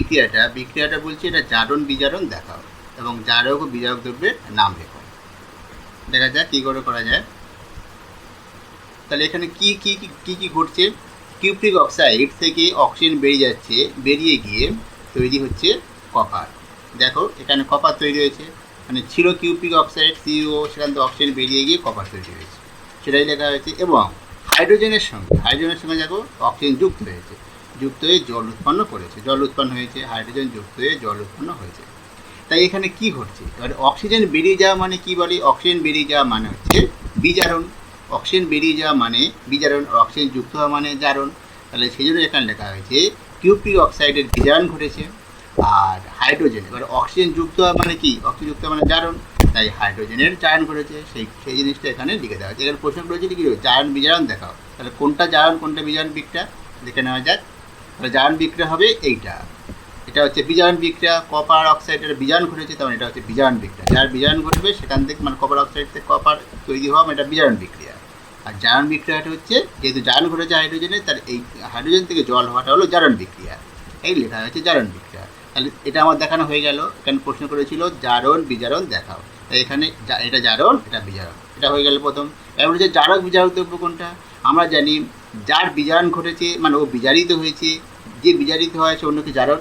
বিক্রিয়াটা বিক্রিয়াটা বলছে এটা জারণ বিজারণ দেখাও এবং জারক ও বিজারক দ্রব্যের নাম লেখো। দেখা যাক কী করে করা যায়। তাহলে এখানে কি কি, কি- কি ঘটছে? কিউপ্রিক অক্সাইড থেকে অক্সিজেন বেরিয়ে যাচ্ছে, বেরিয়ে গিয়ে তৈরি হচ্ছে কপার। দেখো, এখানে কপার তৈরি হয়েছে। মানে ছিল কিউপ্রিক অক্সাইড সিও সেখান থেকে অক্সিজেন বেরিয়ে গিয়ে কপার তৈরি হয়েছে। সেটাই লেখা হয়েছে এবং হাইড্রোজেনের সঙ্গে হাইড্রোজেনের সঙ্গে দেখো, অক্সিজেন যুক্ত হয়েছে। যুক্ত হয়ে জল উৎপন্ন করেছে। জল উৎপন্ন হয়েছে, হাইড্রোজেন যুক্ত হয়ে জল উৎপন্ন হয়েছে। তাই এখানে কি ঘটছে? এবারে অক্সিজেন বেরিয়ে যাওয়া মানে কি বলে? অক্সিজেন বেরিয়ে যাওয়া মানে হচ্ছে বিজারণ। অক্সিজেন বেরিয়ে যাওয়া মানে বিজারণ অক্সিজেন যুক্ত হওয়া মানে জারণ। তাহলে সেই জন্য এখানে লেখা হয়েছে কিউপ্রিক অক্সাইডের বিজারণ ঘটেছে, আর হাইড্রোজেন। এবার অক্সিজেন যুক্ত হওয়া মানে কি? অক্সিজেন যুক্ত মানে জারণ। তাই হাইড্রোজেনের জারণ ঘটেছে। সেই সেই জিনিসটা এখানে লিখে দেওয়া হয়েছে। এখানে প্রশ্ন করেছে কি জারণ, বিজারণ দেখাও। তাহলে কোনটা জারণ, কোনটা বিজারণ বিক্রিয়া দেখে নেওয়া যাক। তাহলে বিক্রিয়া হবে এইটা। এটা হচ্ছে বিজারণ বিক্রিয়া কপার অক্সাইডের বিজারণ ঘটেছে তখন এটা হচ্ছে বিজারণ বিক্রিয়া। যার বিজারণ ঘটবে, সেখান থেকে মানে কপার অক্সাইড থেকে কপার তৈরি হওয়া মানে এটা বিজারণ বিক্রিয়া। আর জারণ বিক্রিয়াটা হচ্ছে, যেহেতু জারণ ঘটেছে হাইড্রোজেনের তার এই হাইড্রোজেন থেকে জল হওয়াটা হলো জারণ বিক্রিয়া। এই লেখা হয়েছে জারণ বিক্রিয়া। তাহলে এটা আমার দেখানো হয়ে গেল এখানে প্রশ্ন করেছিল, জারণ, বিজারণ দেখাও। তাই এখানে এটা জারণ, এটা বিজারণ। এটা হয়ে গেল প্রথম। এবার হচ্ছে জারক বিজারক দ্রব্য কোনটা আমরা জানি যার বিজারণ ঘটেছে মানে ও বিজারিত হয়েছে যে বিজারিত হয় সে অন্যকে জারক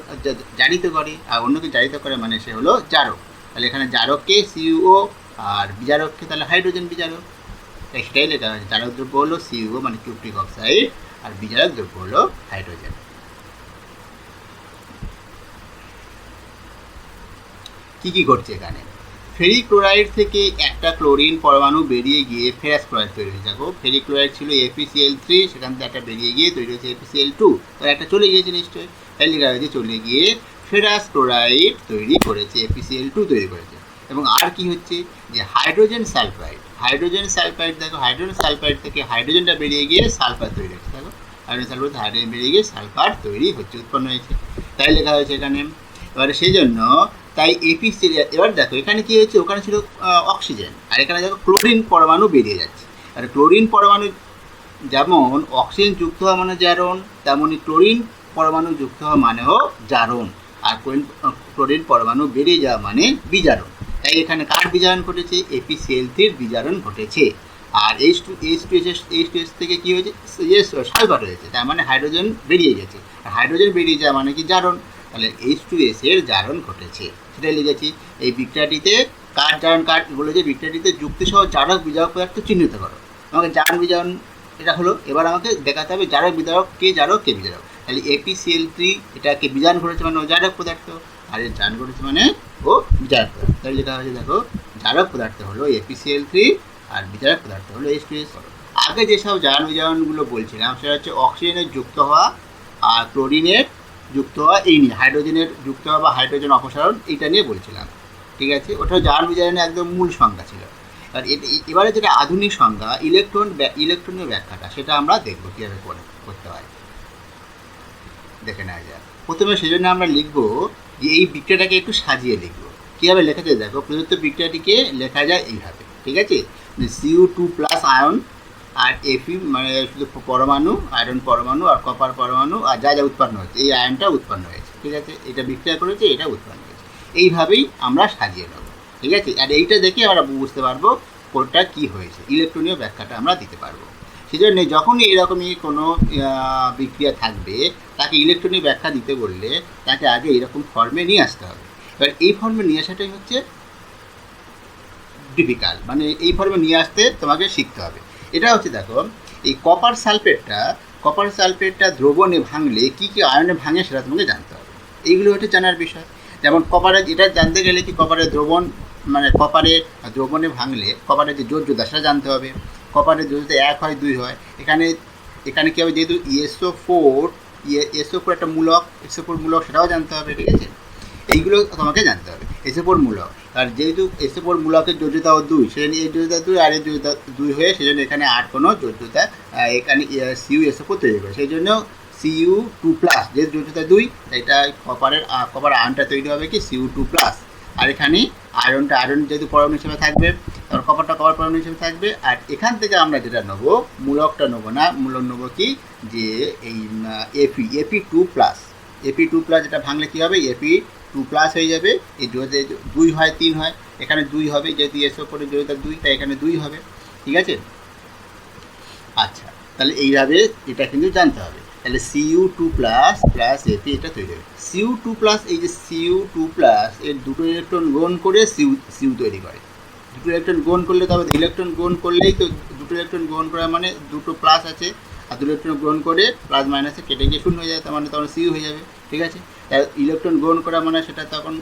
জারিত করে, আর অন্যকে জারিত করে মানে সে হলো জারক। তাহলে এখানে জারককে সিইও আর বিজারককে তাহলে হাইড্রোজেন বিজারক। সেটাই লেখা হয়েছে। জারক দ্রব্য হলো সিইও মানে কিউপ্রিক অক্সাইড, আর বিজারক দ্রব্য হলো হাইড্রোজেন। কী কী ঘটছে এখানে? ফেরিক ক্লোরাইড থেকে একটা ক্লোরিন পরমাণু বেরিয়ে গিয়ে ফেরাস ক্লোরাইড তৈরি হয়েছে। দেখো ফেরিক ক্লোরাইড ছিল এপিসিএল থ্রি সেখান থেকে একটা বেরিয়ে গিয়ে তৈরি হয়েছে এপিসিএল টু তার একটা চলে গিয়েছে নিশ্চয়ই। হয়েছে চলে গিয়ে ফেরাস ক্লোরাইড তৈরি করেছে এপিসিএল টু তৈরি করেছে। এবং আর কি হচ্ছে? যে হাইড্রোজেন সালফাইড হাইড্রোজেন সালফাইড, দেখো, হাইড্রোজেন সালফাইড থেকে হাইড্রোজেনটা বেরিয়ে গিয়ে সালফার তৈরি হচ্ছে দেখো, হাইড্রোজেন সালফার থেকে হাইড্রোজেন বেরিয়ে গিয়ে সালফার তৈরি হচ্ছে, উৎপন্ন হয়েছে। তাই লেখা হয়েছে এখানে। এবারে সেই জন্য তাই এপিসিএল এবার দেখো, এখানে কি হয়েছে? ওখানে ছিল অক্সিজেন আর এখানে দেখো ক্লোরিন পরমাণু বেরিয়ে যাচ্ছে। আর ক্লোরিন পরমাণু যেমন অক্সিজেন যুক্ত হওয়া মানে জারণ তেমনই ক্লোরিন পরমাণু যুক্ত হওয়া মানেও জারণ। আর ক্লোরিন ক্লোরিন পরমাণু বেরিয়ে যাওয়া মানে বিজারণ। তাই এখানে কার বিজারণ ঘটেছে? এপিসিএল থ্রির বিজারণ ঘটেছে। আর H two H two S H two S থেকে কী হয়েছে? সালফার হয়েছে। তার মানে হাইড্রোজেন বেরিয়ে গেছে। আর হাইড্রোজেন বেরিয়ে যাওয়া মানে কি? জারণ। তাহলে এইচ টু এর জারণ ঘটেছে। সেটাই লিখেছি, এই বিক্রিয়াটিতে কার জারণ, কার বলেছে বিক্রিয়াটিতে যুক্তিসহ জারক বিজারক পদার্থ চিহ্নিত করো। আমাকে জারণ বিজারণ, এটা হলো, এবার আমাকে দেখাতে হবে জারক বিজারক, কে জারক, কে বিজারক। তাহলে এপিসিএল থ্রি এটাকে বিজারণ ঘটেছে মানে ও জারক পদার্থ, আর এর জারণ ঘটেছে মানে ও বিজারক পদার্থ। তাহলে লেখা হয়েছে, দেখো, জারক পদার্থ হলো এপিসিএল থ্রি আর বিজারক পদার্থ হলো এইচ টু এস আগে যেসব জারণ বিজারণগুলো বলছিলাম, সেটা হচ্ছে অক্সিজেনের যুক্ত হওয়া আর ক্লোরিনের যুক্ত হওয়া, এই নিয়ে হাইড্রোজেনের যুক্ত হওয়া বা হাইড্রোজেন অপসারণ, এইটা নিয়ে বলছিলাম। ঠিক আছে? ওটা জারণ বিজারণের একদম মূল সংজ্ঞা ছিল। আর এবারে যেটা আধুনিক সংজ্ঞা ইলেকট্রন ইলেকট্রনীয় ব্যাখ্যাটা, সেটা আমরা দেখব কীভাবে করে, করতে হয়। দেখে নেওয়া যাক। প্রথমে সেজন্য আমরা লিখব যে এই বিক্রিয়াটাকে একটু সাজিয়ে লিখব। কীভাবে লেখা যায়? দেখো, প্রদত্ত বিক্রিয়াটিকে লেখা যায় এইভাবে। ঠিক আছে? সিউ টু প্লাস আয়ন আর এফি মানে শুধু পরমাণু আয়রন পরমাণু আর কপার পরমাণু আর যা যা উৎপন্ন হয়েছে, এই আয়নটা উৎপন্ন হয়েছে, ঠিক আছে? এটা বিক্রিয়া করেছে, এটা উৎপন্ন হয়েছে। এইভাবেই আমরা সাজিয়ে নেব, ঠিক আছে? আর এইটা দেখে আমরা বুঝতে পারব কোনটা কী হয়েছে ইলেকট্রনীয় ব্যাখ্যাটা আমরা দিতে পারব। সেই জন্য যখনই এরকমই কোনো বিক্রিয়া থাকবে, তাকে ইলেকট্রনিক ব্যাখ্যা দিতে বললে তাকে আগে এরকম ফর্মে নিয়ে আসতে হবে। এবার এই ফর্মে নিয়ে আসাটাই হচ্ছে ডিফিকাল্ট মানে এই ফর্মে নিয়ে আসতে তোমাকে শিখতে হবে। এটা হচ্ছে দেখো, এই কপার সালফেটটা কপার সালফেটটা দ্রবণে ভাঙলে কী কী আয়নে ভাঙে সেটা তোমাকে জানতে হবে। এইগুলো হচ্ছে জানার বিষয়। যেমন কপারে এটা জানতে গেলে কি কপারের দ্রবণ মানে কপারে দ্রবণে ভাঙলে কপারের যে যোজ্যতা সেটা জানতে হবে। কপারের যোজ্যতা এক হয়, দুই হয়। এখানে এখানে কী হবে? যেহেতু ইএসও ফোর এসও ফোর একটা মূলক এসও ফোর মূলক, সেটাও জানতে হবে, ঠিক আছে? এইগুলো তোমাকে জানতে হবে। এসে ফোর মূলক। আর যেহেতু এসে ফোর মূলকের যোজ্যতাও দুই সেজন্য এই যোজ্যতা দুই আর এই যোজ্যতা দুই হয়ে সেজন্য এখানে আর কোনো যোজ্যতা এখানে সিইউ এসে ফোর তৈরি করে সেই জন্য সিইউ টু প্লাস যেহেতু যোজ্যতা দুই, এটা কপারের কপার আয়নটা তৈরি হবে কি? CU two plus. আর এখানে আয়রনটা আয়রন যেহেতু পরমাণু হিসেবে থাকবে, তারপর কপারটা কপার পরমাণু হিসেবে থাকবে। আর এখান থেকে আমরা যেটা নেব, মূলকটা নেব না, মূলক নেব কি? যে এই FE FE two plus FE two plus এটা ভাঙলে কী হবে? এপি টু প্লাস হয়ে যাবে। এই যদি দুই হয়, তিন হয়, এখানে দুই হবে, যেহেতু এস ওপরে জড়িত দুই, তাই এখানে দুই হবে। ঠিক আছে? আচ্ছা তাহলে এইভাবে এটা কিন্তু জানতে হবে। তাহলে CU two plus plus FE এটা তৈরি হবে। সিইউ টু প্লাস এই যে সিইউ টু প্লাস এর দুটো ইলেকট্রন গ্রহণ করে সিউ সিউ তৈরি করে। দুটো ইলেকট্রন গ্রহণ করলে তবে ইলেকট্রন গ্রহণ করলেই তো দুটো ইলেকট্রন গ্রহণ করা মানে দুটো প্লাস আছে, আর দুটো ইলেকট্রন গ্রহণ করে প্লাস মাইনাসে কেটে গিয়ে শূন্য হয়ে যায়, তার মানে তখন সিউ হয়ে যাবে। ঠিক আছে? ইলেকট্রন গ্রহণ করা মানে সেটা তখন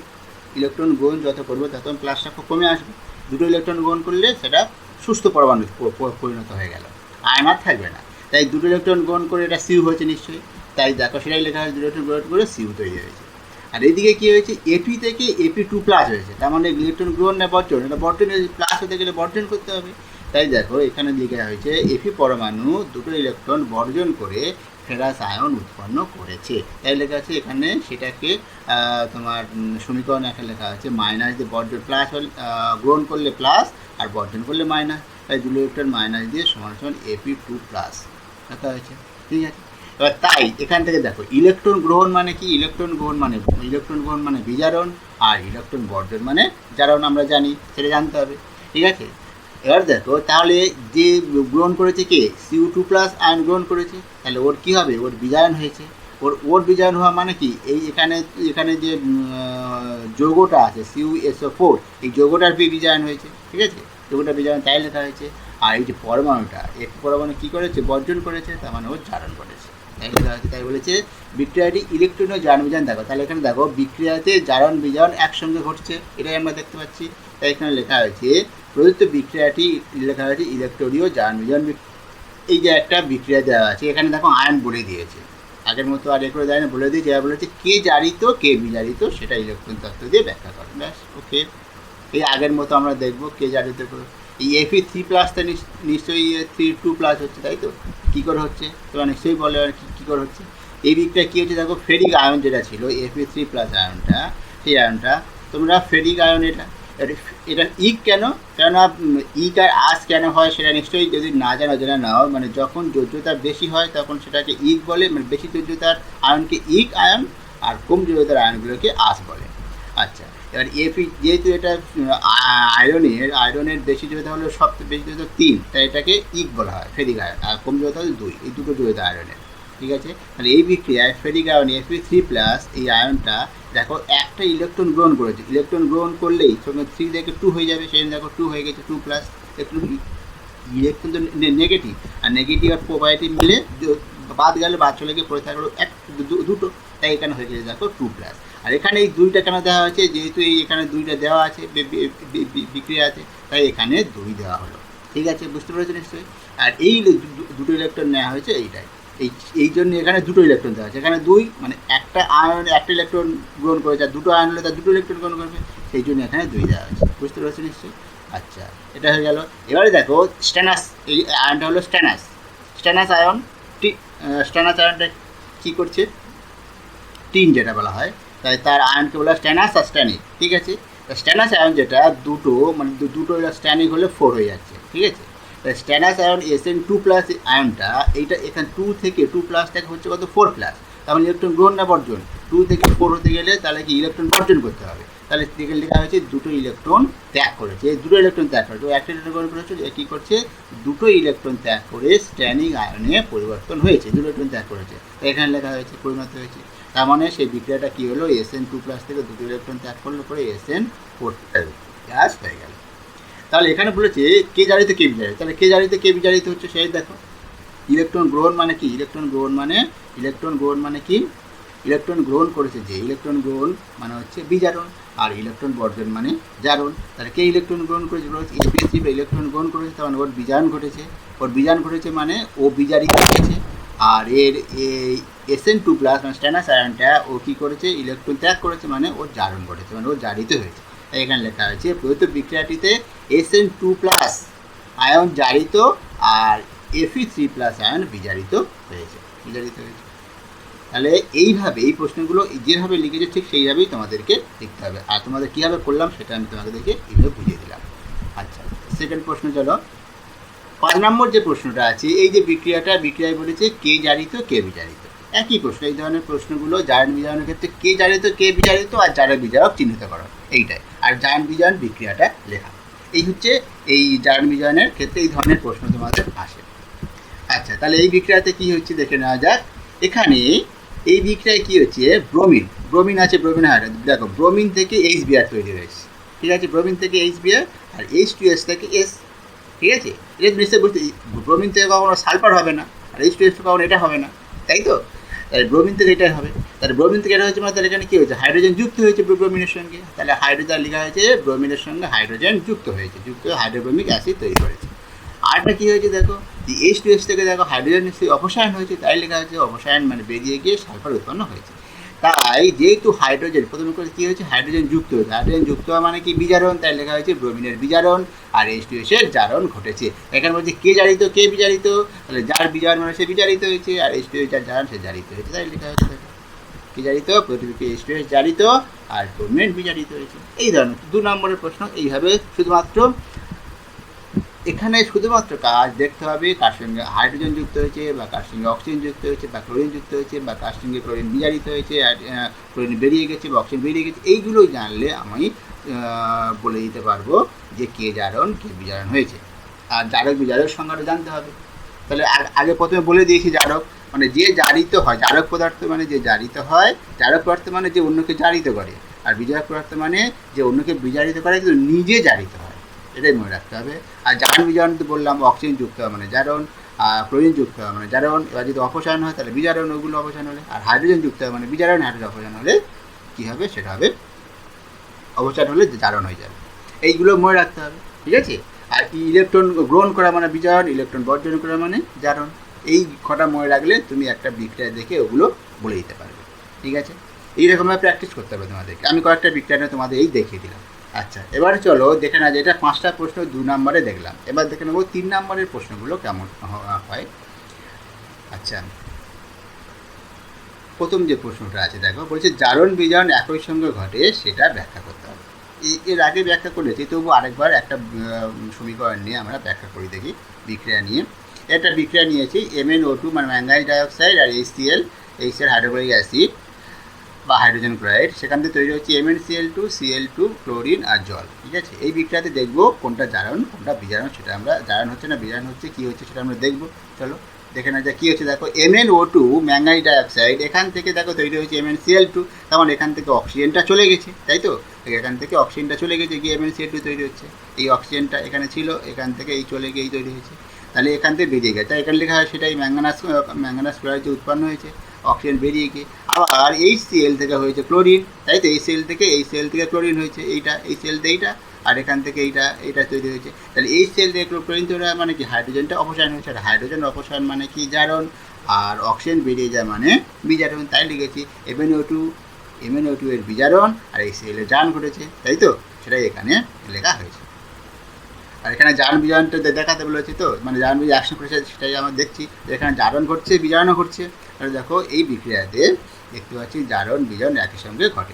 ইলেকট্রন গ্রহণ যত করবে তখন প্লাসটা কমে আসবে। দুটো ইলেকট্রন গ্রহণ করলে সেটা সুস্থ পরমাণু পরিণত হয়ে গেল। আয়ন আর থাকবে না। তাই দুটো ইলেকট্রন গ্রহণ করে এটা সিউ হয়েছে নিশ্চয়ই। তাই দেখো সেটাই লেখা হয়েছে, দুটো ইলেকট্রন গ্রহণ করে সিউ তৈরি হয়েছে। আর এদিকে কী হয়েছে? এপি থেকে এপি টু প্লাস হয়েছে। তার মানে ইলেকট্রন গ্রহণ না বর্জন। এটা বর্জন প্লাস হতে গেলে বর্জন করতে হবে। তাই দেখো এখানে লেখা হয়েছে এপি পরমাণু দুটো ইলেকট্রন বর্জন করে ফেরাস আয়ন উৎপন্ন করেছে। তাই লেখা আছে এখানে সেটাকে তোমার সমীকরণ একটা লেখা আছে মাইনাস দিয়ে বর্জন প্লাস গ্রহণ করলে প্লাস আর বর্জন করলে মাইনাস তাই দুটো ইলেকট্রন মাইনাস দিয়ে সমান সমান এপি টু প্লাস লেখা হয়েছে? ঠিক আছে? এবার তাই, এখান থেকে দেখো ইলেকট্রন গ্রহণ মানে কি? ইলেকট্রন গ্রহণ মানে ইলেকট্রন গ্রহণ মানে বিজারণ আর ইলেকট্রন বর্জন মানে জারণ, আমরা জানি, সেটা জানতে হবে। ঠিক আছে? এবার দেখো, তাহলে যে গ্রহণ করেছে কে? সিউ টু প্লাস আয়ন গ্রহণ করেছে। তাহলে ওর কী হবে? ওর বিজারণ হয়েছে। ওর ওর বিজারণ হওয়া মানে কি? এই এখানে এখানে যে যৌগটা আছে সিউ এসও ফোর এই যৌগটার বি- বিজারণ হয়েছে, ঠিক আছে? যৌগটা বিজারণ তাই লেখা হয়েছে। আর এই যে পরমাণুটা এক পরমাণু কী করেছে? বর্জন করেছে, তার মানে ও জারণ করেছে। তাই লেখা হয়েছে, তাই বলেছে, বিক্রিয়াটি ইলেকট্রন ও জারণ বিজারণ। দেখো, তাহলে এখানে দেখো, বিক্রিয়াতে জারণ বিজারণ একসঙ্গে ঘটছে, এটাই আমরা দেখতে পাচ্ছি। তাই এখানে লেখা হয়েছে, প্রদত্ত বিক্রিয়াটি লেখা হয়েছে ইলেকট্রনীয় জারণ বিক- এই যে একটা বিক্রিয়া দেওয়া আছে, এখানে দেখো আয়ন বলে দিয়েছে। আগের মতো আর এ করে দেয় না, বলে দিয়েছে। এবার বলেছে, কে জারিত, কে বিজারিত সেটা ইলেকট্রন তত্ত্ব দিয়ে ব্যাখ্যা করে। ব্যাস ওকে এই আগের মতো আমরা দেখব কে জারিত করে। এই এফি থ্রি প্লাসটা নিশ্চয়ই থ্রি টু প্লাস হচ্ছে, তাই তো? কী করে হচ্ছে? তোমরা নিশ্চয়ই বলে আর কি, কী করে হচ্ছে? এই দিকটা কী হচ্ছে? দেখো, ফেরিক আয়ন যেটা ছিল এফি থ্রি প্লাস আয়নটা, সেই আয়নটা, তোমরা ফেরিক আয়ন এটা এটা- ইক কেন? কেননা ইক আর আস কেন হয় সেটা নিশ্চয়ই যদি না জানো, জেনে নাও মানে যখন যোগ্যতা বেশি হয় তখন সেটাকে ইক বলে মানে বেশি যোগ্যতার আয়নকে ইক আয়ন আর কম যোগ্যতার আয়নগুলোকে আস বলে। আচ্ছা এবার এপি যেহেতু এটা আয়রনের আয়রনের বেশি যোগ্যতা হলো সবচেয়ে বেশি যোগ্যতা তিন, তাই এটাকে ইক বলা হয়, ফেরিক আয়ন, আর কম যোগ্যতা হলো দুই, এই দুটো যোগ্যতা আয়রনের ঠিক আছে? তাহলে এই বিক্রিয়ায় ferric ion FE three plus এই আয়নটা দেখো, একটা ইলেকট্রন গ্রহণ করেছে। ইলেকট্রন গ্রহণ করলেই সঙ্গে থ্রি থেকে টু হয়ে যাবে জন্য দেখো টু হয়ে গেছে টু প্লাস একটু ইলেকট্রন তো নেগেটিভ আর নেগেটিভ আর পজিটিভ মিলে বাদ গেলে, বাদ চলে গিয়ে পড়ে থাকল এক দুটো। তাই এখানে হয়ে গেছে, দেখো টু প্লাস আর এখানে এই দুইটা কেন দেওয়া হয়েছে? যেহেতু এই এখানে দুইটা দেওয়া আছে বিক্রিয়া আছে, তাই এখানে দুই দেওয়া হলো। ঠিক আছে, বুঝতে পেরেছ নিশ্চয়ই? আর এই দুটো ইলেকট্রন নেওয়া হয়েছে এইটাই। এই এই জন্য এখানে দুটো ইলেকট্রন দেওয়া আছে। এখানে দুই মানে একটা আয়ন একটা ইলেকট্রন গ্রহণ করেছে, আর দুটো আয়ন হলে তার দুটো ইলেকট্রন গ্রহণ করবে। সেই জন্য এখানে দুই দেওয়া হয়েছে। বুঝতে পেরেছ নিশ্চয়ই? আচ্ছা এটা হয়ে গেল। এবারে দেখো স্ট্যানাস এই আয়নটা হলো স্ট্যানাস স্ট্যানাস আয়ন টি স্ট্যানাস আয়নটা কী করছে? টিন যেটা বলা হয়, তাই তার আয়নকে বলা হয় স্ট্যানাস আর স্ট্যানিক, ঠিক আছে? স্ট্যানাস আয়ন যেটা, দুটো মানে দুটো স্ট্যানিক হলে ফোর হয়ে যাচ্ছে, ঠিক আছে? Stannous ion S N two plus আয়নটা, এইটা এখানে টু থেকে টু প্লাস থেকে হচ্ছে কত? Four plus. তাহলে ইলেকট্রন গ্রহণ না বর্জন। টু থেকে ফোর হতে গেলে তাহলে কি? ইলেকট্রন বর্জন করতে হবে। তাহলে দিকে লেখা হয়েছে দুটো ইলেকট্রন ত্যাগ করেছে। এই দুটো ইলেকট্রন ত্যাগ করেছে। একটা ইলেকট্রন করেছে, এ কী করছে? দুটো ইলেকট্রন ত্যাগ করে স্ট্যানিং আয়নে পরিবর্তন হয়েছে। দুটো ইলেকট্রন ত্যাগ করেছে। এখানে লেখা হয়েছে, পরিণত হয়েছে। তার মানে সেই বিক্রিয়াটা কী হলো? এস এন টু প্লাস থেকে দুটো ইলেকট্রন ত্যাগ করলে পরে এস এন ফোর প্লাস হয়ে গেল। তাহলে এখানে বলেছে, কে জারিতে কে বিজারিত তাহলে কে জারিতে কে বিজারিত হচ্ছে সেই দেখো। ইলেকট্রন গ্রহণ মানে কি? ইলেকট্রন গ্রহণ মানে ইলেকট্রন গ্রহণ মানে কি? ইলেকট্রন গ্রহণ করেছে যে, ইলেকট্রন গ্রহণ মানে হচ্ছে বিজারণ, আর ইলেকট্রন বর্জন মানে জারণ। তাহলে কে ইলেকট্রন গ্রহণ করেছে বা ইলেকট্রন গ্রহণ করেছে, তার মানে ওর বিজারণ ঘটেছে। ওর বিজারণ ঘটেছে মানে ও বিজারিত হয়েছে। আর এর, এই এস এন টু প্লাস মানে স্ট্যানাস আয়নটা ও কী করেছে? ইলেকট্রন ত্যাগ করেছে মানে ওর জারণ ঘটেছে মানে ও জারিত হয়েছে। এখানে লেখা হয়েছে প্রদত্ত বিক্রিয়াটিতে S N two plus ion জারিত আর F E three plus ion বিজারিত হয়েছে। বিজারিত হয়েছে। তাহলে এইভাবে, এই প্রশ্নগুলো যেভাবে লিখেছে, ঠিক সেইভাবেই তোমাদেরকে লিখতে হবে। আর তোমাদের কীভাবে করলাম, সেটা আমি তোমাদেরকে এইভাবে বুঝিয়ে দিলাম। আচ্ছা সেকেন্ড প্রশ্ন চলো। পাঁচ নম্বর যে প্রশ্নটা আছে, এই যে বিক্রিয়াটা, বিক্রিয়ায় বলেছে কে জারিত, কে বিজারিত। একই প্রশ্ন, এই ধরনের প্রশ্নগুলো জারণ বিজারণের ক্ষেত্রে কে জারিত, কে বিচারিত আর যারা বিচারক চিহ্নিত করা। এইটাই। আর জারণ বিজারণ বিক্রিয়াটা লেখা। এই হচ্ছে এই জারণ বিজারণের ক্ষেত্রে এই ধরনের প্রশ্ন তোমাদের আসে। আচ্ছা তাহলে এই বিক্রিয়াতে কি হচ্ছে দেখে নেওয়া যাক। এখানে এই বিক্রিয়ায় কি হচ্ছে? ব্রোমিন। ব্রোমিন আছে, ব্রোমিন হাইড্রোজেন। দেখো, ব্রোমিন থেকে এইচ বিআর তৈরি হয়েছে। ঠিক আছে? ব্রোমিন থেকে এইচ বিআর আর এইচ টু এস থেকে এস। ঠিক আছে? এটা নিশ্চয়ই বুঝতে ব্রোমিন থেকে কখনো সালফার হবে না। আর এইচ টু এস কখনো এটা হবে না। তাই তো? তাহলে ব্রোমিন থেকে এটাই হবে। তাহলে ব্রোমিন থেকে এটা হচ্ছে মানে তাহলে এখানে কী হয়েছে? হাইড্রোজেন যুক্ত হয়েছে ব্রোমিনের সঙ্গে তাহলে হাইড্রোজেন লেখা হয়েছে ব্রোমিনের সঙ্গে হাইড্রোজেন যুক্ত হয়েছে, যুক্ত হাইড্রোব্রোমিক অ্যাসিড তৈরি করেছে। আরটা কী হয়েছে দেখো? এইচ টু এস থেকে দেখো হাইড্রোজেন অপসায়ন হয়েছে, তাই লেখা হয়েছে অপসায়ন মানে বেরিয়ে গিয়ে সালফার উৎপন্ন হয়েছে। তাই যেহেতু হাইড্রোজেন, প্রথমে করে কী হয়েছে? হাইড্রোজেন যুক্ত হয়েছে। হাইড্রোজেন যুক্ত হওয়া মানে কি? বিজারণ। তাই লেখা হয়েছে ব্রোমিনের বিজারণ আর এইচ টু এসের জারণ ঘটেছে। এখানে বলছে কে জারিত? কে বিজারিত? তাহলে যার বিজারণ মানে সে বিজারিত হয়েছে আর এইচ টু এস যার জারণ, সে জারিত হয়েছে। তাই লেখা হয়েছে কি জারিত? এইচ টু এস জারিত আর ব্রোমিন বিজারিত হয়েছে। এই ধরনের দু নম্বরের প্রশ্ন এইভাবে শুধুমাত্র এখানে শুধুমাত্র কাজ দেখতে হবে, কার সঙ্গে হাইড্রোজেন যুক্ত হয়েছে বা কার সঙ্গে অক্সিজেন যুক্ত হয়েছে বা ক্লোরিন যুক্ত হয়েছে বা কার সঙ্গে ক্লোরিন বিজারিত হয়েছে ক্লোরিন বেরিয়ে গেছে বা অক্সিজেন বেরিয়ে গেছে এইগুলোই জানলে আমি বলে দিতে পারব যে কে জারণ, কে বিজারণ হয়েছে। আর জারক বিজারক সংজ্ঞাটা জানতে হবে। তাহলে আগে প্রথমে বলে দিয়েছি জারক মানে যে জারিত হয়, জারক পদার্থ মানে যে জারিত হয়, জারক পদার্থ মানে যে অন্যকে জারিত করে, আর বিজারক পদার্থ মানে যে অন্যকে বিজারিত করে, কিন্তু নিজে জারিত হয়। এটাই মনে রাখতে হবে। আর জারণ বিজারণ তো বললাম, অক্সিজেন যুক্ত হয় মানে জারণ, আর ক্লোরিন যুক্ত হয় মানে জারণ। এবার যদি অপসারণ হয়, তাহলে বিজারণ, ওগুলো অপসারণ হলে। আর হাইড্রোজেন যুক্ত হয় মানে বিজারণ, হাইড্রোজেন অপসারণ হলে কী হবে? সেটা হবে অবসারণ হলে জারণ হয়ে যাবে। এইগুলো মনে রাখতে হবে, ঠিক আছে? আর ইলেকট্রন গ্রহণ করা মানে বিজারণ, ইলেকট্রন বর্জন করা মানে জারণ। এই কটা মনে রাখলে তুমি একটা বিক্রিয়া দেখে ওগুলো বলে দিতে পারবে, ঠিক আছে? এইরকমভাবে প্র্যাকটিস করতে হবে তোমাদেরকে। আমি কয়েকটা বিক্রিয়া তোমাদের এই দেখিয়ে দিলাম। আচ্ছা এবার চলো দেখে না যে এটা পাঁচটা প্রশ্ন দু নম্বরে দেখলাম। এবার দেখে নেব তিন নম্বরের প্রশ্নগুলো কেমন হয়। আচ্ছা প্রথম যে প্রশ্নটা আছে, দেখো, বলছে, জারণ বিজারণ একই সঙ্গে ঘটে, সেটা ব্যাখ্যা করতে হবে। এর আগে ব্যাখ্যা করেছি তবু আরেকবার একটা সমীকরণ নিয়ে আমরা ব্যাখ্যা করি, দেখি, বিক্রিয়া নিয়ে। একটা বিক্রিয়া নিয়েছি এমএন ও টু মানে ম্যাঙ্গাইজ ডাইঅক্সাইড আর H C L H HL hydrochloric acid. বা হাইড্রোজেন ক্লোরাইড সেখান থেকে তৈরি হচ্ছে MNCL two CL two chlorine আর জল, ঠিক আছে? এই বিক্রিয়াতে দেখব কোনটা জারণ, কোনটা বিজারণ, সেটা আমরা, জারণ হচ্ছে না, বিজারণ হচ্ছে, কী হচ্ছে সেটা আমরা দেখব। চলো, দেখে না যা কী হচ্ছে দেখো M N O two manganese dioxide এখান থেকে দেখো তৈরি হয়েছে এমএনসিএল টু তেমন এখান থেকে অক্সিজেনটা চলে গেছে, তাই তো? এখান থেকে অক্সিজেনটা চলে গেছে, গিয়ে এমএনসিএল টু তৈরি হচ্ছে। এই অক্সিজেনটা এখানে ছিল, এখান থেকে এই চলে গিয়ে তৈরি হয়েছে। তাহলে এখান থেকে বেরিয়ে গেছে। তাই এখানে লেখা হয় সেটাই ম্যাঙ্গানাস ম্যাঙ্গানাস ক্লোরাইড যে উৎপন্ন হয়েছে অক্সিজেন বেরিয়ে গিয়ে, আবার এই সিএল থেকে হয়েছে ক্লোরিন তাই তো? এই সেল থেকে, এই সেল থেকে ক্লোরিন হয়েছে, এইটা, এই সেল থেকে এইটা, আর এখান থেকে এইটা এইটা তৈরি হয়েছে। তাহলে এই সেল থেকে ক্লোরিন তৈরি হয় মানে কি? হাইড্রোজেনটা অপসারণ হয়েছে। আর হাইড্রোজেন অপসারণ মানে কি? জারণ। আর অক্সিজেন বেরিয়ে যায় মানে বিজারণ। তাই লিখেছি এমএনও টু এমএনও টু এর বিজারণ, আর এই সেলে জারণ ঘটেছে। তাই তো? সেটাই এখানে লেখা হয়েছে। আর এখানে জারণ বিজারণটা দেখাতে বলেছি তো? মানে জারণ বিজারণ অ্যাকশন করেছে, সেটাই আমরা দেখছি। এখানে জারণ ঘটছে, বিজারণও ঘটছে। আর দেখো, এই বিক্রিয়াতে দেখতে পাচ্ছি জারণ, বিজন একই সঙ্গে ঘটে।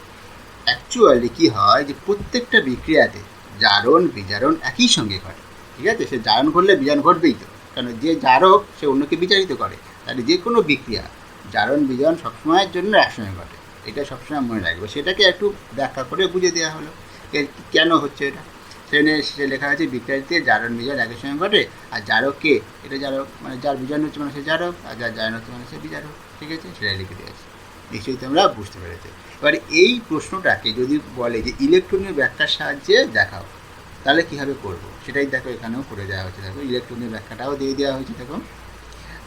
অ্যাকচুয়ালি কী হয় যে প্রত্যেকটা বিক্রিয়াতে জারণ, বিজারণ একই সঙ্গে ঘটে। ঠিক আছে? সে জারণ ঘটলে বিজারণ ঘটবেই তো। কারণ যে জারক, সে অন্যকে বিচারিত করে। তাহলে যে কোনো বিক্রিয়া, জারণ বিজারণ সবসময়ের জন্য একসঙ্গে ঘটে। এটা সবসময় মনে রাখবে। সেটাকে একটু ব্যাখ্যা করে বুঝে দেওয়া হলো। কেন হচ্ছে এটা? সেখানে সে লেখা আছে বিক্রিয়াতে জারণ বিজারণ একই সঙ্গে ঘটে আর জারক কে? এটা জারক মানে যার বিজারণ হচ্ছে মানে সে জারক, আর যার জারণ হচ্ছে মানে সে বিজারক, ঠিক আছে? সেটাই লিখে দিয়েছে নিশ্চয়ই তোমরা বুঝতে পেরেছ। এবার এই প্রশ্নটাকে যদি বলে যে ইলেকট্রনীয় ব্যাখ্যার সাহায্যে দেখাও, তাহলে কীভাবে করব? সেটাই দেখো, এখানেও করে দেওয়া হয়েছে। দেখো ইলেকট্রনীয় ব্যাখ্যাটাও দিয়ে দেওয়া হয়েছে, দেখো।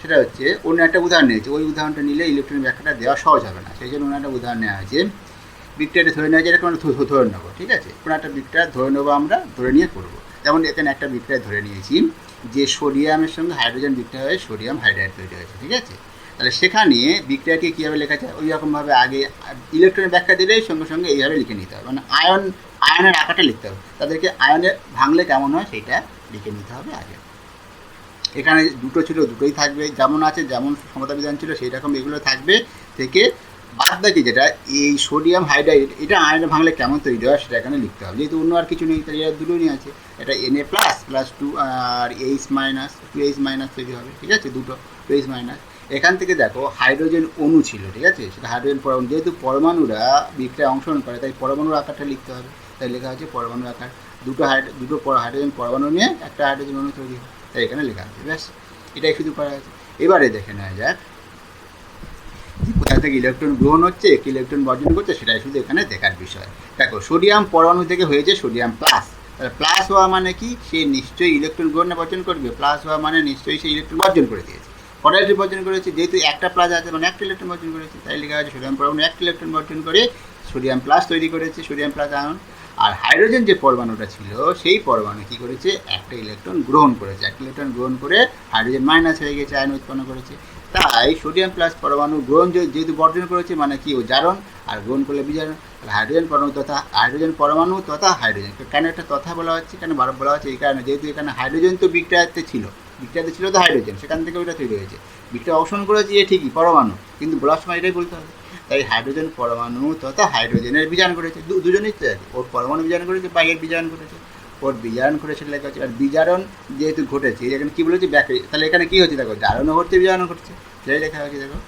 সেটা হচ্ছে, অন্য একটা উদাহরণ নিয়েছে। ওই উদাহরণটা নিলে ইলেকট্রনিক ব্যাখ্যাটা দেওয়া সহজ হবে না। সেই জন্য অন্য একটা উদাহরণ নেওয়া হয়েছে। বিক্রিয়াটা ধরে নেওয়া যায়, এটা কোনো ধরে নেব, ঠিক আছে? কোনো একটা বিক্রিয়া ধরে নেব আমরা, ধরে নিয়ে করব। যেমন এখানে একটা বিক্রিয়া ধরে নিয়েছি যে সোডিয়ামের সঙ্গে হাইড্রোজেন বিক্রিয়া হয়ে সোডিয়াম হাইড্রাইড তৈরি হয়েছে, ঠিক আছে? তাহলে সেখানে বিক্রিয়াটি কীভাবে লেখা যায়? ওই রকমভাবে আগে ইলেকট্রনের ব্যাখ্যা দিলেই সঙ্গে সঙ্গে এইভাবে লিখে নিতে হবে। মানে আয়ন, আয়নের আঁকাটা লিখতে হবে। তাদেরকে আয়নে ভাঙলে কেমন হয় সেটা লিখে নিতে হবে আগে। এখানে দুটো ছিল, দুটোই থাকবে। যেমন আছে, যেমন সমতা বিধান ছিল সেই রকম এগুলো থাকবে থেকে বাদ বাকি যেটা, এই সোডিয়াম হাইড্রাইড এটা আয়নে ভাঙলে কেমন তৈরি হয় সেটা এখানে লিখতে হবে। যেহেতু অন্য আর কিছু নেই, তাই এর দুটো নিয়ে আছে। এটা N A plus plus two R H minus two H minus তৈরি হবে, ঠিক আছে? দুটো টু এইচ মাইনাস এখান থেকে দেখো হাইড্রোজেন অণু ছিল, ঠিক আছে? সেটা হাইড্রোজেন পরমাণু, যেহেতু পরমাণুরা বিক্রিয়ায় অংশগ্রহণ করে, তাই পরমাণুর আকারটা লিখতে হবে। তাই লেখা হচ্ছে পরমাণুর আকার। দুটো হাইড্রো দুটো হাইড্রোজেন পরমাণু নিয়ে একটা হাইড্রোজেন অণু তৈরি হয়, তাই এখানে লেখা আছে, ব্যাস। এটাই শুধু করা আছে। এবারে দেখে নেওয়া যাক। থেকে ইলেকট্রন গ্রহণ হচ্ছে, কি ইলেকট্রন বর্জন করছে সেটাই শুধু এখানে দেখার বিষয়। দেখো সোডিয়াম পরমাণু থেকে হয়েছে সোডিয়াম প্লাস প্লাস হওয়া মানে কি? সে নিশ্চয়ই ইলেকট্রন গ্রহণ বর্জন করবে প্লাস হওয়া মানে নিশ্চয়ই সে ইলেকট্রন বর্জন করে দিয়েছে। কটা ইলেকট্রন বর্জন করেছে যেহেতু একটা প্লাস আছে মানে একটা ইলেকট্রন বর্জন করেছে, তাই লেখা আছে সোডিয়াম পরমাণু একটা ইলেকট্রন বর্জন করে সোডিয়াম প্লাস তৈরি করেছে সোডিয়াম প্লাস আয়ন আর হাইড্রোজেন যে পরমাণুটা ছিল, সেই পরমাণু কি করেছে? একটা ইলেকট্রন গ্রহণ করেছে। একটা ইলেকট্রন গ্রহণ করে হাইড্রোজেন মাইনাস হয়ে গেছে আয়ন উৎপন্ন করেছে। তাই সোডিয়াম প্লাস পরমাণু গ্রহণ যেহেতু বর্জন করেছে মানে কি? ও জারণ আর গ্রহণ করলে বিজারণ হাইড্রোজেন পরমাণু তথা হাইড্রোজেন পরমাণু তথা হাইড্রোজেন কেন একটা তথা বলা হচ্ছে? কেন বারো বলা হচ্ছে? এই কারণে যেহেতু এখানে হাইড্রোজেন তো বিক্রিয়াতে ছিল। বিক্রিয়াতে ছিল তো হাইড্রোজেন সেখান থেকে ওইটা তৈরি হয়েছে। বিক্রিয়া অবসান করেছে এ ঠিকই, পরমাণু। কিন্তু বলার সময় এটাই বলতে হবে। তাই হাইড্রোজেন পরমাণু তথা হাইড্রোজেনের বিজারণ করেছে। দুজনেই তো ওর পরমাণু বিজারণ করেছে বা এর বিজারণ করেছে। ওর বিজারণ করেছে লেখা আছে আর বিজারণ যেহেতু ঘটেছে এখানে কী বলেছে? ব্যাকরি তাহলে এখানে কী হচ্ছে দেখো? জারণও ঘটছে বিজারণ ঘটছে। সেটাই লেখা হয়েছে দেখো।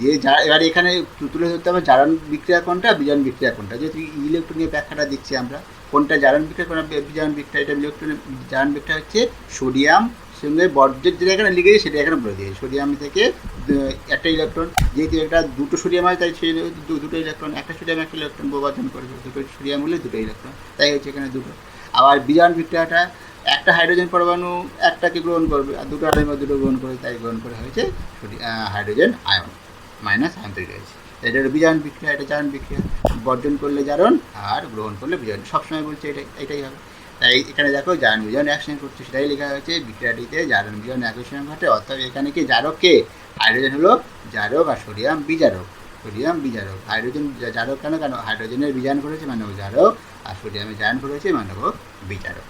যে যা এবার এখানে তুলে ধরতে হবে জারণ বিক্রিয়া কোনটা, বিজারণ বিক্রিয়া কোনটা। যেহেতু ইলেকট্রনের ব্যাখ্যাটা দিচ্ছি আমরা, কোনটা জারণ বিক্রিয়া, কোনটা বিজারণ বিক্রিয়া, এটা ইলেকট্রনের জারণ বিক্রিয়া হচ্ছে সোডিয়াম সঙ্গে বর্জ্যের যেটা এখানে লিখেছে সেটা এখানে বলে দিয়েছে। সোডিয়াম থেকে একটা ইলেকট্রন, যেহেতু এটা দুটো সোডিয়াম আছে, তাই সেই দুটো ইলেকট্রন, একটা সোডিয়াম, একটা ইলেকট্রন বর্জন করেছে। দুটো সোডিয়াম হলে দুটো ইলেকট্রন। তাই হচ্ছে এখানে দুটো। আবার বিজারণ বিক্রিয়াটা একটা হাইড্রোজেন পরমাণু একটাকে গ্রহণ করবে, আর দুটো বা দুটো গ্রহণ করে, তাই গ্রহণ করে হয়েছে হাইড্রোজেন আয়ন মাইনাস আয়ন তৈরি হয়েছে। এটা বিজারণ বিক্রিয়া, এটা জারণ বিক্রিয়া। বর্জন করলে জারণ, আর গ্রহণ করলে বিজারণ সবসময় বলছে এটা এটাই হবে। তাই এখানে দেখো জারণ বিজারণ একসঙ্গে করছে, সেটাই লেখা হয়েছে। বিক্রিয়াটিতে জারণ বিজারণ একই সঙ্গে ঘটে, অর্থাৎ এখানে কি জারক কে? হাইড্রোজেন হলো জারক আর সোডিয়াম বিজারক। সোডিয়াম বিজারক। হাইড্রোজেন জারক কেন? কেন হাইড্রোজেনের বিজারণ করেছে মানে ও জারক, আর সোডিয়ামের জারণ করেছে মানে ও বিজারক।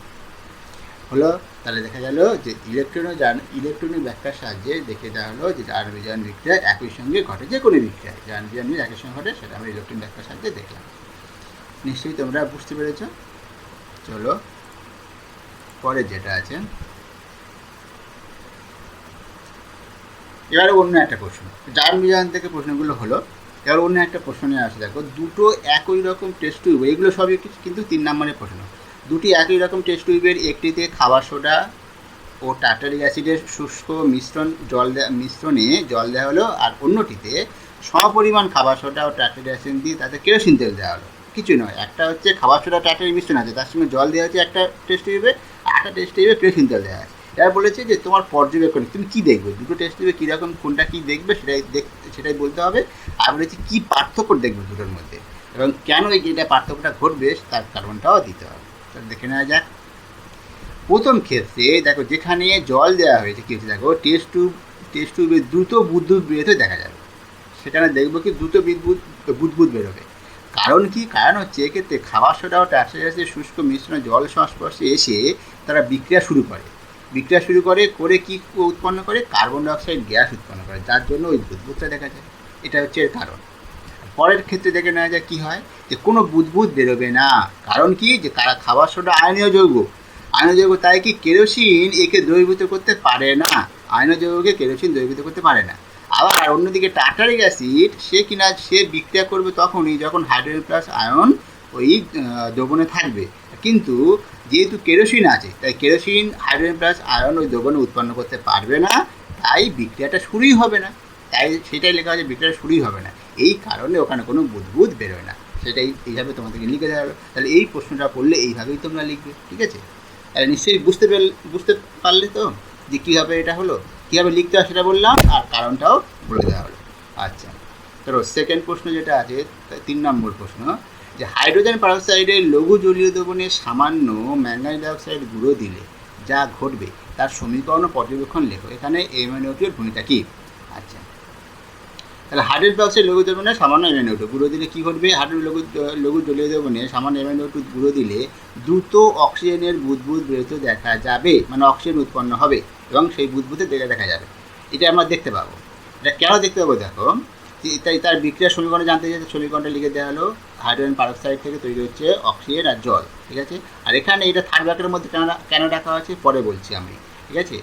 হলো, তাহলে দেখা গেল যে ইলেকট্রনের জান ইলেকট্রনিক ব্যাখ্যার সাহায্যে দেখে দেওয়া হলো যে জারণ বিজারণ বিক্রিয়া একই সঙ্গে ঘটে যে কোনো বিক্রিয়া জারণ বিজারণ একই সঙ্গে ঘটে, সেটা আমরা ইলেকট্রন ব্যাখ্যার সাহায্যে দেখলাম। নিশ্চয়ই তোমরা বুঝতে পেরেছ? চলো, পরে যেটা আছে। এবারে অন্য একটা প্রশ্ন। জারণ বিজারণ থেকে প্রশ্নগুলো হলো এবার অন্য একটা প্রশ্ন নিয়ে আসে, দেখো। দুটো একই রকম টেস্ট টিউব এগুলো সবই কিন্তু তিন নম্বরের প্রশ্ন। দুটি একই রকম টেস্ট টিউবের একটিতে খাবার সোডা ও টার্টারিক অ্যাসিডের শুষ্ক মিশ্রণ জল মিশ্রণে জল দেওয়া হলো, আর অন্যটিতে সমপরিমাণ খাবার সোডা ও টার্টারিক অ্যাসিড দিয়ে তাতে কেরোসিন তেল দেওয়া হলো। কিছুই নয়, একটা হচ্ছে খাবার সোডা, টার্টারিক মিশ্রণ আছে, তার সঙ্গে জল দেওয়া হচ্ছে একটা টেস্ট টিউবে একটা টেস্ট টিউবে কেরোসিন তেল দেওয়া আছে। এবার বলেছে যে তোমার পর্যবেক্ষণ তুমি কী দেখবে? দুটো টেস্ট টিউবে কীরকম, কোনটা কী দেখবে, সেটাই দেখ, সেটাই বলতে হবে। আর বলেছে কী পার্থক্য দেখবে দুটোর মধ্যে? এবং কেন এই যেটা পার্থক্যটা ঘটবে, তার কারণটাও দিতে হবে। তাহলে দেখে নেওয়া যাক। প্রথম ক্ষেত্রে দেখো, যেখানে জল দেওয়া হয়েছে, কি হচ্ছে দেখো টেস্ট টিউব টেস্ট টিউবে দ্রুত বুদ্বুদ বেরোতে দেখা যাবে। সেখানে দেখব কি দ্রুত বিদ্যুৎ বুদবুদ বেরোবে। কারণ কি? কারণ হচ্ছে এক্ষেত্রে খাবার সোডা ও টার্সারিয়াসের শুষ্ক মিশ্রণে, জল সংস্পর্শে এসে তারা বিক্রিয়া শুরু করে। বিক্রিয়া শুরু করে করে কি উৎপন্ন করে? কার্বন ডাইঅক্সাইড গ্যাস উৎপন্ন করে। যার জন্য ওই বুদবুদটা দেখা যায়। এটা হচ্ছে এর কারণ। পরের ক্ষেত্রে দেখে নেওয়া যায় কী হয়? যে কোনো বুদবুদ বেরোবে না। কারণ কি? যে তারা খাবার সোডা আয়নীয় যৌগ। আয়নীয় যৌগ তাই কি? কেরোসিন একে দ্রবীভূত করতে পারে না। আয়নীয় যৌগকে কেরোসিন দ্রবীভূত করতে পারে না। আবার অন্যদিকে টার্টারিক অ্যাসিড, সে কিনা সে বিক্রিয়া করবে তখনই যখন হাইড্রোজেন প্লাস আয়ন ওই দ্রবণে থাকবে। কিন্তু যেহেতু কেরোসিন আছে, তাই কেরোসিন, হাইড্রোজেন প্লাস আয়ন ওই দ্রবণে উৎপন্ন করতে পারবে না, তাই বিক্রিয়াটা শুরুই হবে না। তাই সেটাই লেখা আছে, বিক্রিয়াটা শুরুই হবে না। এই কারণে ওখানে কোনো বুদবুদ বেরোয় না। সেটাই এইভাবে তোমাদেরকে লিখে দেওয়া হলো তাহলে এই প্রশ্নটা পড়লে এইভাবেই তোমরা লিখবে, ঠিক আছে? তাহলে নিশ্চয়ই বুঝতে পেল, বুঝতে পারলে তো যে কীভাবে এটা হলো, কীভাবে লিখতে হয় সেটা বললাম, আর কারণটাও বলে দেওয়া হলো। আচ্ছা ধরো সেকেন্ড প্রশ্ন যেটা আছে তিন নম্বর প্রশ্ন। যে হাইড্রোজেন পারক্সাইডের লঘু জলীয় দ্রবণে সামান্য ম্যাঙ্গানিজ ডাইঅক্সাইড গুঁড়ো দিলে যা ঘটবে, তার সমীকরণ পর্যবেক্ষণ লেখো। এখানে এমএনওটির ভূমিকা কী? আচ্ছা। তাহলে হাইড্রোজেন পারক্সাইড লঘু দ্রবণে সামান্য এমএনওটু গুঁড়ো দিলে কী ঘটবে? হাইড্রোজেন লঘু লঘু জলীয় দ্রবণে সামান্য এমএনওটু গুঁড়ো দিলে দ্রুত অক্সিজেনের বুদবুদ বেরোতে দেখা যাবে মানে অক্সিজেন উৎপন্ন হবে এবং সেই বুদবুদে দেখে দেখা যাবে। এটা আমরা দেখতে পাবো। এটা কেন দেখতে পাবো? দেখো তাই তার বিক্রিয়ার সমীকরণ জানতে চাইছে সমীকরণটা লিখে দেওয়া হলো, হাইড্রোজেন পারক্সাইড থেকে তৈরি হচ্ছে অক্সিজেন আর জল, ঠিক আছে? আর এখানে এটা থার্ড ব্যাকের মধ্যে কেন কেন রাখা হয়েছে? পরে বলছি আমি, ঠিক আছে?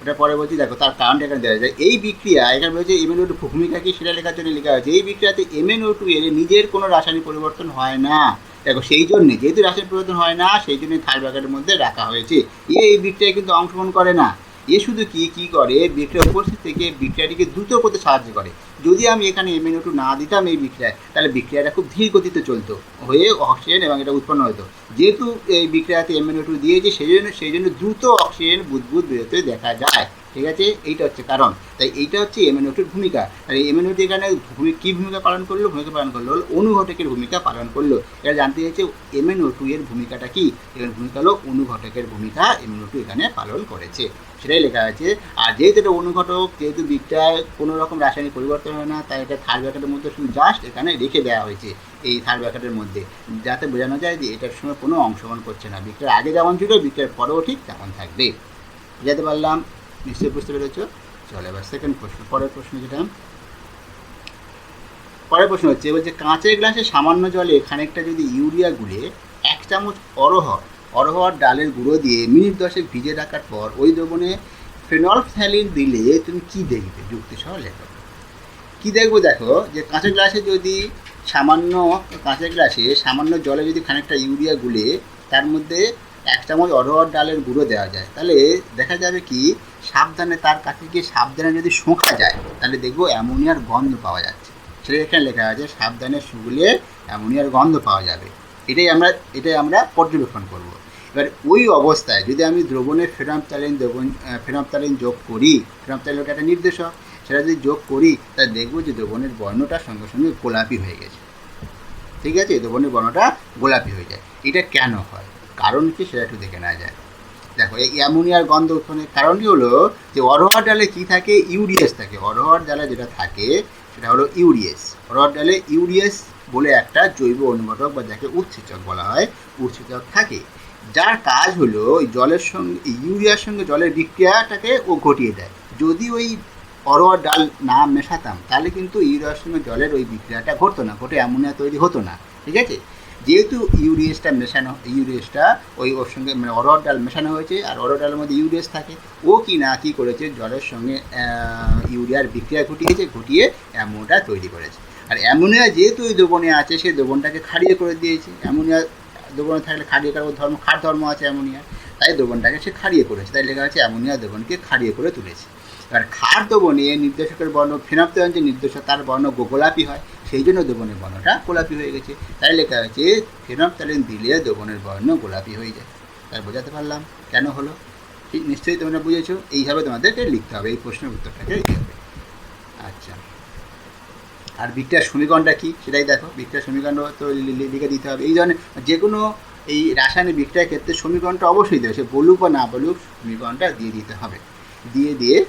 ওটা পরে বলছি, দেখো তার কারণটা এখানে দেওয়া যায় এই বিক্রিয়া, এখানে বলছে এমএনও টু ভূমিকা কি সেটা লেখার জন্য লেখা হয়েছে। এই বিক্রিয়াতে এমএনও টু এর নিজের কোনো রাসায়নিক পরিবর্তন হয় না। দেখো সেই জন্যে, যেহেতু রাসায়নিক পরিবর্তন হয় না, সেই জন্য থার্ড ব্যাকেটের মধ্যে রাখা হয়েছে। এই বিক্রিয়ায় কিন্তু অংশগ্রহণ করে না। এ শুধু কি কি করে? বিক্রিয়া উপস্থিত থেকে বিক্রিয়াটিকে দ্রুত করতে সাহায্য করে। যদি আমি এখানে এমএনও টু না দিতাম এই বিক্রিয়ায় তাহলে বিক্রিয়াটা খুব ধীর গতিতে চলতো, হয়ে অক্সিজেন এবং এটা উৎপন্ন হতো। যেহেতু এই বিক্রিয়াতে এমএনও টু দিয়েছে, সেই জন্য সেই জন্য দ্রুত অক্সিজেন বুদবুদ বেরোতে দেখা যায়। ঠিক আছে? এইটা হচ্ছে কারণ। তাই এইটা হচ্ছে এমএনওটির ভূমিকা। আর এই এমএনওটি এখানে কী ভূমিকা পালন করল? ভূমিকা পালন করল অনুঘটকের ভূমিকা পালন করল। এটা জানতে চাইছে এমএনও টু এর ভূমিকাটা কি? এর ভূমিকা হলো অনুঘটকের ভূমিকা এমএনও টু এখানে পালন করেছে। সেটাই লেখা আছে। আর যেহেতু এটা অনুঘটক, যেহেতু বিক্রিয়ায় কোনো রকম রাসায়নিক পরিবর্তন হয় না, তাই এটা থার্ড ব্যাকেটের মধ্যে শুধু জাস্ট এখানে রেখে দেওয়া হয়েছে এই থার্ড ব্যাকেটের মধ্যে। যাতে বোঝানো যায় যে এটার সঙ্গে কোনো অংশগ্রহণ করছে না। বিক্রিয়ার আগে যেমন ছিল বিক্রিয়ার পরেও ঠিক তেমন থাকবে। বুঝাতে পারলাম? নিশ্চয়ই বুঝতে পেরেছ? চলে, এবার সেকেন্ড প্রশ্ন, পরের প্রশ্ন যেটা। পরের প্রশ্ন হচ্ছে বলছে কাঁচের গ্লাসে সামান্য জলে খানিকটা যদি ইউরিয়া গুলে এক চামচ অরহর অরহর ডালের গুঁড়ো দিয়ে মিনিট দশেক ভিজে রাখার পর ওই দ্রবণে ফেনলফথ্যালিন দিলে তুমি কি দেখবে? যুক্তি সহ লেখো। কি দেখব দেখো? যে কাঁচের গ্লাসে যদি সামান্য, কাঁচের গ্লাসে সামান্য জলে যদি খানিকটা ইউরিয়া গুলে, তার মধ্যে এক চামচ অরহর ডালের গুঁড়ো দেওয়া যায়। তাহলে দেখা যাবে কি, সাবধানে তার কাছে গিয়ে সাবধানে যদি শোঁকা যায়, তাহলে দেখব অ্যামোনিয়ার গন্ধ পাওয়া যাচ্ছে। সেটা এখানে লেখা আছে, সাবধানে শুগলে অ্যামোনিয়ার গন্ধ পাওয়া যাবে। এটাই আমরা এটাই আমরা পর্যবেক্ষণ করব। এবার ওই অবস্থায় যদি আমি দ্রবণে ফেরামতালিন দ্রবণ ফেরামতালিন যোগ করি, ফেরামতালিন একটা নির্দেশক, সেটা যদি যোগ করি, তাহলে দেখব যে দ্রবণের বর্ণটা সঙ্গে সঙ্গে গোলাপি হয়ে গেছে। ঠিক আছে? দ্রবণের বর্ণটা গোলাপি হয়ে যায়। এটা কেন হয়? কারণ কি সেটা একটু দেখে নেওয়া যায়। দেখো, এই অ্যামোনিয়ার গন্ধ উৎপন্নের কারণটি হলো যে অরহর ডালে কী থাকে? ইউরিয়াস থাকে। অরহর ডালে যেটা থাকে, সেটা হলো ইউরিয়াস। অরহর ডালে ইউরিয়াস বলে একটা জৈব অনুঘটক বা যাকে উৎসেচক বলা হয়, উৎসেচক থাকে। যার কাজ হলো ওই জলের সঙ্গে ইউরিয়ার সঙ্গে জলের বিক্রিয়াটাকে ও ঘটিয়ে দেয়। যদি ওই অরহর ডাল না মেশাতাম, তাহলে কিন্তু ইউরিয়ার সঙ্গে জলের ওই বিক্রিয়াটা ঘটতো না, ঘটে অ্যামোনিয়া তৈরি হতো না। ঠিক আছে? যেহেতু ইউরিয়াসটা মেশানো, ইউরিয়াসটা ওই ওর সঙ্গে মানে অরহর ডাল মেশানো হয়েছে, আর অরহর ডালের মধ্যে ইউরিয়াস থাকে, ও কি না কি করেছে, জলের সঙ্গে ইউরিয়ার বিক্রিয়া ঘটিয়েছে, ঘটিয়ে অ্যামোনিয়া তৈরি করেছে। আর অ্যামোনিয়া যেহেতু ওই দ্রবণে আছে সেই দ্রবণটাকে খারিয়ে করে দিয়েছে। অ্যামোনিয়া দ্রবণে থাকলে খারিয়ে করার ধর্ম খার ধর্ম আছে অ্যামোনিয়া, তাই দ্রবণটাকে সে খারিয়ে করেছে, তাই লেখা আছে অ্যামোনিয়া দ্রবণকে খাড়িয়ে করে তুলেছে। এবার খার দ্রবণে নির্দেশকের বর্ণ ফেনাপ্তয়ন যে নির্দেশক, তার বর্ণ গো- গোলাপি হয় সেই জন্য দ্রবণের বর্ণটা গোলাপি হয়ে গেছে। তাই লেখা হয়েছে ফেনপতালিন দিলে দ্রবণের বর্ণ গোলাপি হয়ে যায়। তাই বোঝাতে পারলাম কেন হলো? ঠিক নিশ্চয়ই তোমরা বুঝেছ, এইভাবে তোমাদেরকে লিখতে হবে, এই প্রশ্নের উত্তরটাকে দিতে হবে। আচ্ছা। আর বিক্রিয়ার সমীকরণটা কি? সেটাই দেখো বিক্রিয়ার সমীকরণ তো লিখে দিতে হবে। এই ধরনের যে কোনো এই রাসায়নিক বিক্রিয়ার ক্ষেত্রে সমীকরণটা অবশ্যই দেবে সে বলুক বা না বলুক, সমীকরণটা দিয়ে দিতে হবে। দিয়ে দিয়ে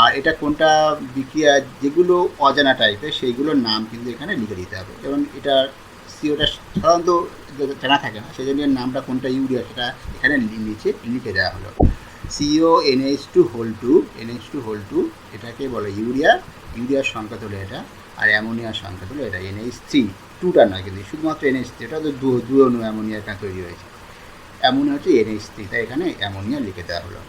আর এটা কোনটা বিক্রিয়া যেগুলো অজানা টাইপের সেইগুলোর নাম কিন্তু এখানে লিখে দিতে হবে। এবং এটা সিওটা সাধারণত জানা থাকে না সেই জন্য নামটা কোনটা ইউরিয়া সেটা এখানে নিচে লিখে দেওয়া হলো। CO NH two whole two NH two whole two এটাকে বলে ইউরিয়া, ইউরিয়ার সংখ্যা হলো এটা, আর অ্যামোনিয়ার সংখ্যা হলো এটা এনএইচ থ্রি টুটা নয় কিন্তু, শুধুমাত্র এনএইচ থ্রি এটা তো দু দু অণু অ্যামোনিয়ার কাছে তৈরি হয়েছে। অ্যামোনিয়া হচ্ছে এনএইচ থ্রি তাই এখানে অ্যামোনিয়া লিখে দেওয়া হলো।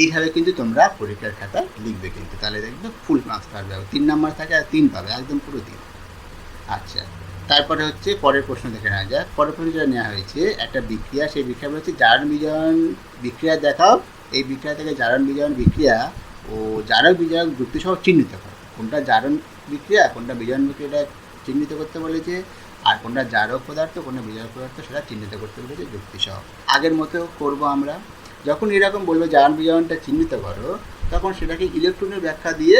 এইভাবে কিন্তু তোমরা পরীক্ষার খাতায় লিখবে কিন্তু। তাহলে দেখবে ফুল মার্কস পাবে তিন নাম্বার থাকে আর তিন পাবে, একদম পুরো তিন। আচ্ছা তারপরে হচ্ছে পরের প্রশ্ন দেখে নেওয়া যাক। পরের প্রশ্ন যেটা নেওয়া হয়েছে, একটা বিক্রিয়া, সেই বিক্রিয়া হচ্ছে জারণ বিজারণ বিক্রিয়া দেখাও। এই বিক্রিয়া থেকে জারণ বিজারণ বিক্রিয়া ও জারক যুক্তি সহ চিহ্নিত করো। কোনটা জারণ বিক্রিয়া, কোনটা বিজারণ বিক্রিয়াটা চিহ্নিত করতে বলেছে, আর কোনটা জারক পদার্থ, কোনটা বিজারক পদার্থ সেটা চিহ্নিত করতে বলেছে যুক্তি সহ। আগের মতো করব আমরা। যখন এরকম বলবে জারণ বিজারণটা চিহ্নিত করো, তখন সেটাকে ইলেকট্রনের ব্যাখ্যা দিয়ে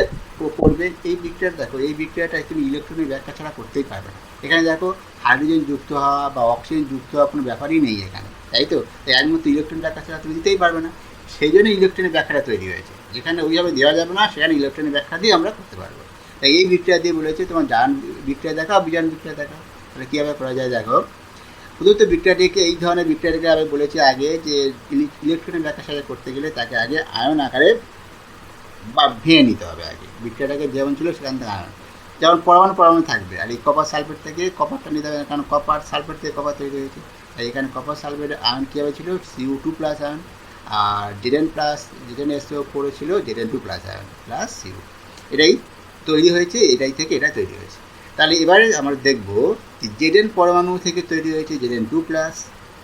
করবে। এই বিক্রিয়া দেখো, এই বিক্রিয়াটা তুমি ইলেকট্রনের ব্যাখ্যা ছাড়া করতেই পারবে না। এখানে দেখো হাইড্রোজেন যুক্ত হওয়া বা অক্সিজেন যুক্ত হওয়া কোনো ব্যাপারই নেই এখানে, তাই তো? তাই এর মধ্যে ইলেকট্রন ব্যাখ্যা ছাড়া তুমি দিতেই পারবে না। সেই জন্য ইলেকট্রনের ব্যাখ্যাটা তৈরি হয়েছে। যেখানে ওইভাবে দেওয়া যাবে না, সেখানে ইলেকট্রনের ব্যাখ্যা দিয়ে আমরা করতে পারব। তাই এই বিক্রিয়া দিয়ে বলেছে তোমার জান বিক্রিয়া দেখা বিজান বিক্রিয়া দেখা তাহলে কীভাবে করা যায় দেখো? প্রদত্ত বিক্রিয়াটিকে এই ধরনের বিক্রিয়াটিকে আমি বলেছি আগে যে ইলে- ইলেকট্রনের ব্যাখ্যা সাথে করতে গেলে তাকে আগে আয়ন আকারে বা ভেঙে নিতে হবে আগে। বিক্রিয়াটাকে যেমন ছিল সেখান থেকে আয়ন। যেমন পরমাণু পরমাণু থাকবে। আর এই কপার সালফেট থেকে কপারটা নিতে হবে, কারণ কপার সালফেট থেকে কপার তৈরি হয়েছে। তাই এখানে কপার সালফেট আয়ন কীভাবে ছিল? CU two plus ion. আর জেডেন প্লাস জেডেন এসও ফোরে ছিল ZN two plus ion plus CU এটাই তৈরি হয়েছে, এটাই থেকে এটা তৈরি হয়েছে। তাহলে এবারে আমরা দেখব যে জেডেন পরমাণু থেকে তৈরি হয়েছে জেডেন টু প্লাস,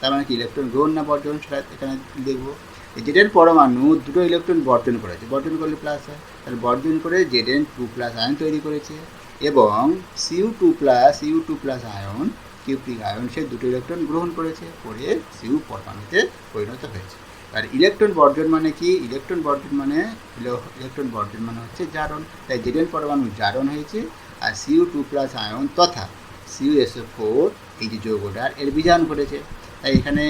তার মানে কি ইলেকট্রন গ্রহণ না বর্জন সেটা এখানে দেখব। জেডেন পরমাণু দুটো ইলেকট্রন বর্জন করেছে। বর্জন করলে প্লাস হয়। তাহলে বর্জন করে জেডেন টু প্লাস আয়ন তৈরি করেছে এবং CU two plus, U two plus ion cupric ion সে দুটো ইলেকট্রন গ্রহণ করেছে, করে সিউ পরমাণুতে পরিণত হয়েছে। আর ইলেকট্রন বর্জন মানে কি? ইলেকট্রন বর্জন মানে ইলেকট্রন বর্জন মানে হচ্ছে জারণ। তাই জেডেন পরমাণু জারণ হয়েছে আর সিউ টু প্লাস আয়ন তথা সিউ এস ফোর এই যে যৌগটার এর বিজান ঘটেছে। তাই এখানে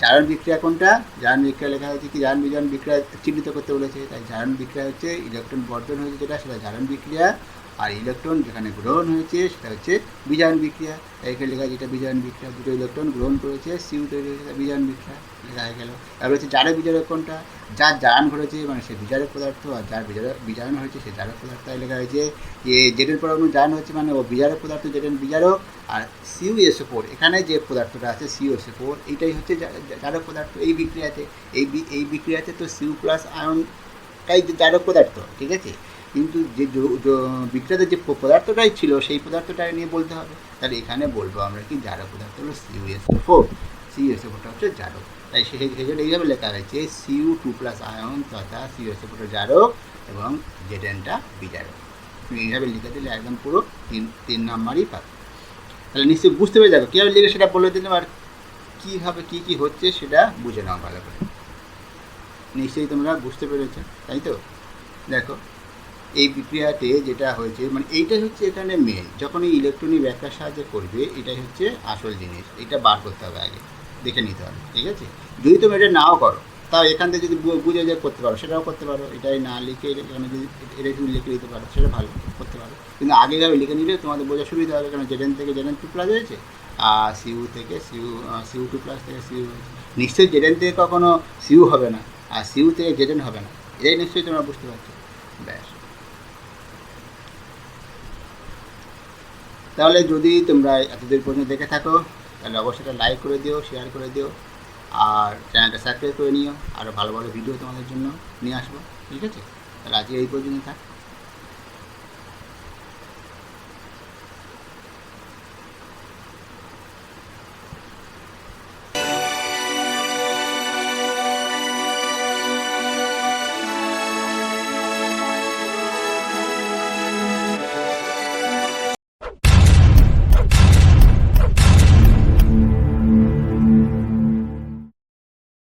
জারণ বিক্রিয়া কোনটা? জারণ বিক্রিয়া লেখা হয়েছে কি? জারণ বিজারণ বিক্রিয়া চিহ্নিত করতে বলেছে। তাই জারণ বিক্রিয়া হচ্ছে ইলেকট্রন বর্জন হয়েছে যেটা, সেটা জারণ বিক্রিয়া আর ইলেকট্রন যেখানে গ্রহণ হয়েছে, সেটা হচ্ছে বিজারণ বিক্রিয়া। তাই এখানে লেখা যেটা বিজারণ বিক্রিয়া, দুটো ইলেকট্রন গ্রহণ করেছে সিউ তৈরি হয়েছে বিজারণ বিক্রিয়া, লেখা হয়ে গেল। তারপর হচ্ছে জারক বিজারক কোনটা? যার জারণ ঘটেছে মানে সে বিজারক পদার্থ, আর যার বিজারক বিজারণ হয়েছে, সে জারক পদার্থ, তাই লেখা হয়েছে যে জেডের পরমাণু জারণ হচ্ছে মানে ও বিজারক পদার্থ জেডেন বিজারক, আর সিউ এসও ফোর এখানে যে পদার্থটা আছে সিউ এসও ফোর এইটাই হচ্ছে জারক পদার্থ, এই বিক্রিয়াতে। এই এই বিক্রিয়াতে তো সিউ প্লাস আয়নটাই যে জারক পদার্থ, ঠিক আছে? কিন্তু যে যৌ- যৌ- পদার্থটাই ছিল, সেই পদার্থটাই নিয়ে বলতে হবে। তাহলে এখানে বলব আমরা কি, জারক পদার্থ হলো CU SO four CU SO ফোরটা হচ্ছে জারক। তাই সেই এইভাবে লেখা হয়েছে সিউ টু প্লাস আয়ন তথা সিউ এসও ফোরটা জারক এবং জেডেনটা বিজারক। তুমি এইভাবে লিখে দিলে একদম পুরো তিন তিন নাম্বারই পাবে। তাহলে নিশ্চয়ই বুঝতে পেরে যাবে। কীভাবে লিখে সেটা বলে দিলাম আর কীভাবে কী কী হচ্ছে সেটা বুঝে নাও ভালো করে। নিশ্চয়ই তোমরা বুঝতে পেরেছ, তাই তো? দেখো এই বিক্রিয়াতে যেটা হয়েছে মানে এইটাই হচ্ছে এখানে মেন যখন এই ইলেকট্রনিক ব্যাখ্যার সাহায্যে করবে, এটাই হচ্ছে আসল জিনিস। এটা বার করতে হবে আগে। দেখে নিতে হবে, ঠিক আছে? যদি তুমি এটা নাও করো, তাও এখান থেকে যদি বুঝে যে করতে পারো, সেটাও করতে পারো। এটাই না লিখে এখানে যদি এটা তুমি লিখে দিতে পারো, সেটা ভালো করতে পারো। কিন্তু আগে যাবে লিখে নিলে তোমাদের বোঝা সুবিধা হবে, কারণ জেডেন থেকে জেডেন টু প্লাস হয়েছে, আর সিউ থেকে সিউ সিউ টু প্লাস থেকে সিউ হয়েছে। নিশ্চয়ই জেডেন থেকে কখনো সিউ হবে না, আর সিউ থেকে জেডেন হবে না। এটাই নিশ্চয়ই তোমরা বুঝতে পারছ ব্যাস তাহলে যদি তোমরা এতদূর পর্যন্ত দেখে থাকো, তাহলে অবশ্যই একটা লাইক করে দিও শেয়ার করে দিও, আর চ্যানেলটা সাবস্ক্রাইব করে নিও আরও ভালো ভালো ভিডিও তোমাদের জন্য নিয়ে আসব, ঠিক আছে? তাহলে আজকে এই পর্যন্ত থাক।